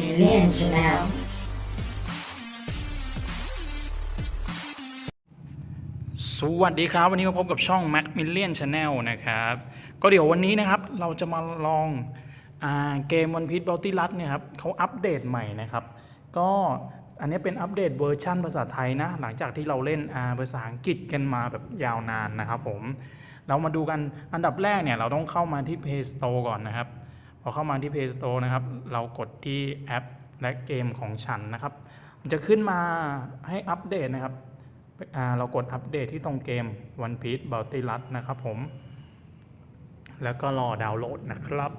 Million Chanel. สวัสดีครับ วันนี้มาพบกับช่อง Mac Million Channel นะครับ ก็เดี๋ยววันนี้นะครับ เราจะมาลองอเกมวันพี e บ o ลตี้รั t เนี่ยครับเขาอัปเดตใหม่นะครับ ก็อันนี้เป็นอัปเดตเวอร์ชันภาษาไทยนะ หลังจากที่เราเล่นภาษาอังกฤษกันมาแบบยาวนานนะครับผม เรามาดูกันอันดับแรกเนี่ยเราต้องเข้ามาที่ Play Store ก่อนนะครับ อเข้ามาที่ Play Store นะครับ เรากดที่แอปและเกมของฉันนะครับ มันจะขึ้นมาให้อัปเดตนะครับ เรากดอัปเดตที่ตรงเกม One Piece b o u t y r u t นะครับผม แล้วก็รอดาวน์โหลดนะครับ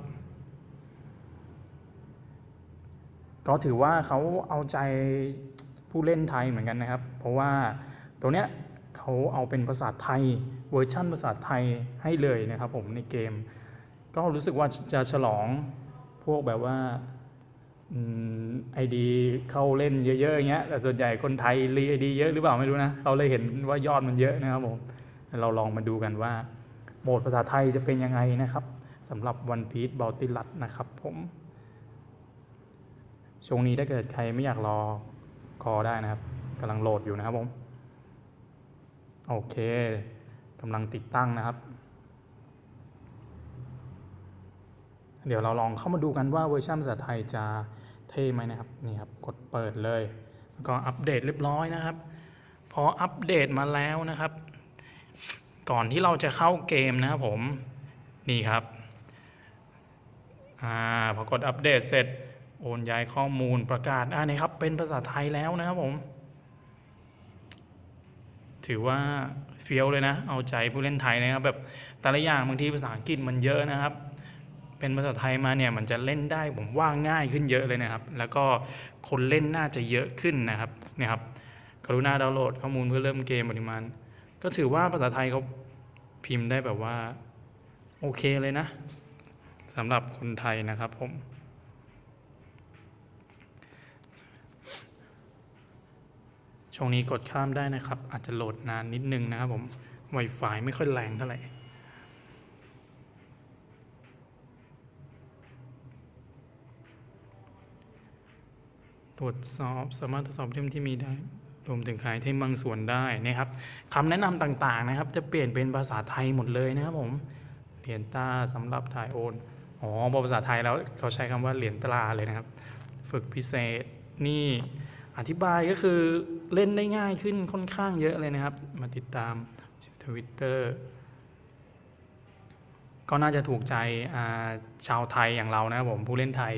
ก็ถือว่าเขาเอาใจผู้เล่นไทยเหมือนกันนะครับ เพราะว่าตัวเนี้ยเขาเอาเป็นภาษาไทยเวอร์ชั่นภาษาไทยให้เลยนะครับผมในเกม ก็รู้สึกว่าจะฉลองพวกแบบว่าไอดีเข้าเล่นเยอะๆอย่างเงี้ยแต่ส่วนใหญ่คนไทยรีไอดีเยอะหรือเปล่าไม่รู้นะเขาเลยเห็นว่ายอดมันเยอะนะครับผมเราลองมาดูกันว่าโหมดภาษาไทยจะเป็นยังไงนะครับสำหรับ One Piece b o u t y r u t นะครับผมช่วงนี้ถ้าเกิดใครไม่อยากรอคอได้นะครับกำลังโหลดอยู่นะครับผม โอเคกำลังติดตั้งนะครับ เดี๋ยวเราลองเข้ามาดูกันว่าเวอร์ชันภาษาไทยจะเท่ไหมนะครับนี่ครับกดเปิดเลยแล้วก็อัปเดตเรียบร้อยนะครับ พออัปเดตมาแล้วนะครับ ก่อนที่เราจะเข้าเกมนะครับผมนี่ครับอ่าพอกดอัปเดตเสร็จโอนย้ายข้อมูลประกาศอ่านี่ครับเป็นภาษาไทยแล้วนะครับผม ถือว่าเฟี้ยวเลยนะ เอาใจผู้เล่นไทยนะครับแบบแต่ละอย่างบางทีภาษาอังกฤษมันเยอะนะครับ เป็นภาษาไทยมาเนี่ยมันจะเล่นได้ผมว่าง่ายขึ้นเยอะเลยนะครับ แล้วก็คนเล่นน่าจะเยอะขึ้นนะครับเนี่ยครับกรุณาดาวน์โหลดข้อมูลเพื่อเริ่มเกมปริมาณ ก็ถือว่าภาษาไทยเขาพิมพ์ได้แบบว่า โอเคเลยนะสำหรับคนไทยนะครับผมช่วงนี้กดข้ามได้นะครับ อาจจะโหลดนานนิดนึงนะครับผม Wi-Fi ไม่ค่อยแรงเท่าไหร่ ตรวจสอบสามารถตรวจสอบไอเทมที่มีได้รวมถึงขายไอเทมบางส่วนได้นะครับคำแนะนำต่างๆนะครับ จะเปลี่ยนเป็นภาษาไทยหมดเลยนะครับผมเหรียญตาสำหรับถ่ายโอนอ๋อพอภาษาไทยแล้วเขาใช้คำว่าเหรียญตราเลยนะครับ ฝึกพิเศษนี่อธิบายก็คือเล่นได้ง่ายขึ้นค่อนข้างเยอะเลยนะครับ มาติดตามทวิตเตอร์ก็น่าจะถูกใจชาวไทยอย่างเรานะครับผมผู้เล่นไทย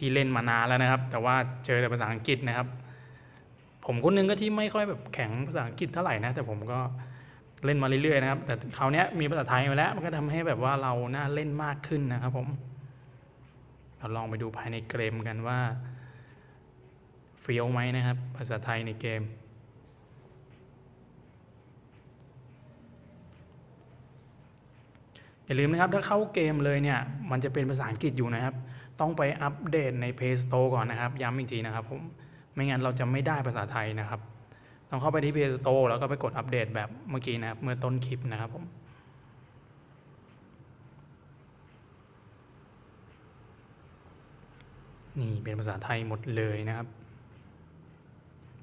ที่เล่นมานานแล้วนะครับ แต่ว่าเจอแต่ภาษาอังกฤษนะครับ ผมคนหนึงก็ที่ไม่ค่อยแบบแข็งภาษาอังกฤษเท่าไหร่นะ แต่ผมก็เล่นมาเรื่อยๆนะครับ แต่คราวนี้มีภาษาไทยมาแล้ว มันก็ทำให้แบบว่าเราน่าเล่นมากขึ้นนะครับ ผม เราลองไปดูภายในเกมกันว่าเฟี้ยวไหมนะครับ ภาษาไทยในเกมอย่าลืมนะครับถ้าเข้าเกมเลยเนี่ยมันจะเป็นภาษาอังกฤษอยู่นะครับ ต้องไปอัปเดตใน Play Store ก่อนนะครับ ย้ำอีกทีนะครับผมไม่งั้นเราจะไม่ได้ภาษาไทยนะครับ ต้องเข้าไปที่ Play Store แล้วก็ไปกดอัปเดตแบบเมื่อกี้นะครับ เมื่อต้นคลิปนะครับผมนี่เป็นภาษาไทยหมดเลยนะครับ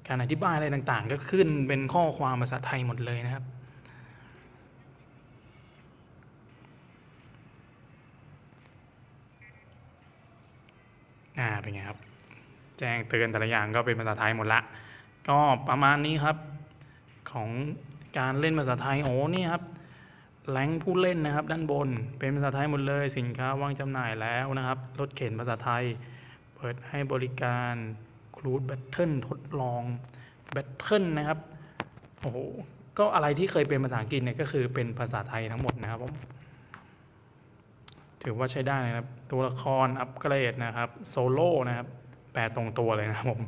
การอธิบายอะไรต่างๆ ก็ขึ้นเป็นข้อความภาษาไทยหมดเลยนะครับ อ่าเป็นไงครับ แจ้งเตือนแต่ละอย่างก็เป็นภาษาไทยหมดละ ก็ประมาณนี้ครับของการเล่นภาษาไทยโอ้นี่ครับแหล่งผู้เล่นนะครับ ด้านบนเป็นภาษาไทยหมดเลย สินค้าวางจำหน่ายแล้วนะครับรถเข็นภาษาไทย เปิดให้บริการครูดแบตเทิลทดลองแบตเทิลนะครับโอ้โหก็อะไรที่เคยเป็นภาษาอังกฤษเนี่ยก็คือเป็นภาษาไทยทั้งหมดนะครับผม ถือว่าใช้ได้นะครับ ตัวละครอัปเกรดนะครับโซโล่นะครับแปลตรงตัวเลยนะผม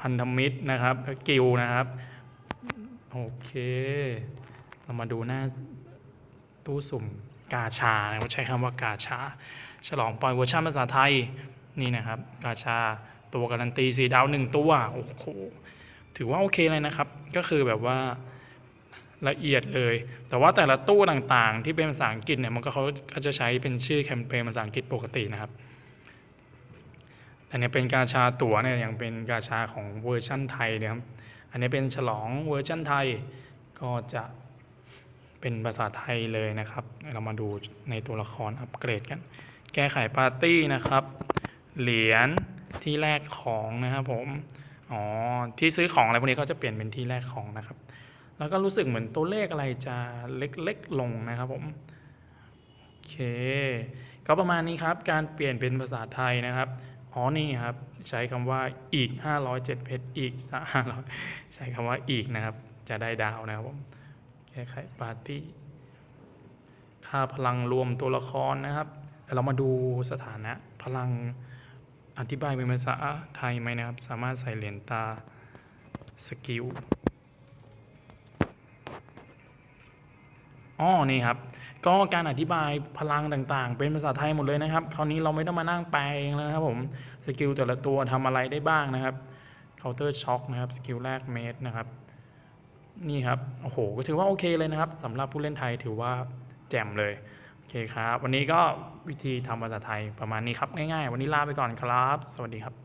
พันธมิตรนะครับกิลนะครับโอเค เรามาดูหน้าตู้สุ่มกาชานะครับใช้คำว่ากาชา ฉลองปล่อยเวอร์ชันภาษาไทยนี่นะครับ กาชาตัวการันตีสีดาวหนึ่งตัวโอ้โหถือว่าโอเคเลยนะครับ ก็คือแบบว่า ละเอียดเลย แต่ว่าแต่ละตู้ต่างๆ ที่เป็นภาษาอังกฤษเนี่ยมันก็เขาก็จะใช้เป็นชื่อแคมเปญภาษาอังกฤษปกตินะครับแอันนี้เป็นกาชาตั๋วเนี่ยยังเป็นกาชาของเวอร์ชั่นไทยนะครับ อันนี้เป็นฉลองเวอร์ชั่นไทยก็จะเป็นภาษาไทยเลยนะครับ เรามาดูในตัวละครอัปเกรดกัน แก้ไขปาร์ตี้นะครับ เหรียญที่แลกของนะครับผม อ๋อ ที่ซื้อของอะไรพวกนี้ก็จะเปลี่ยนเป็นที่แลกของนะครับ แล้วก็รู้สึกเหมือนตัวเลขอะไรจะเล็กๆลงนะครับผมโอเคก็ประมาณนี้ครับการเปลี่ยนเป็นภาษาไทยนะครับอ๋อนี่ครับใช้คำว่าอีก 507เพชรอีก500ใช้คำว่าอีกนะครับ จะได้ดาวนะครับผมแก้ไขปาร์ตี้ค่าพลังรวมตัวละครนะครับแต่เรามาดูสถานะพลังอธิบายเป็นภาษาไทยไหมนะครับ สามารถใส่เหรียญตาสกิล อ๋อนี่ครับ ก็การอธิบายพลังต่างๆ เป็นภาษาไทยหมดเลยนะครับ คราวนี้เราไม่ต้องมานั่งแปลเองแล้วนะครับผม สกิลแต่ละตัวทำอะไรได้บ้างนะครับ counter shock นะครับ สกิลแรกเมตรนะครับ นี่ครับ โอ้โห ก็ถือว่าโอเคเลยนะครับสำหรับผู้เล่นไทยถือว่าแจ่มเลย โอเคครับ วันนี้ก็วิธีทำภาษาไทยประมาณนี้ครับ ง่ายๆ วันนี้ลาไปก่อนครับ สวัสดีครับ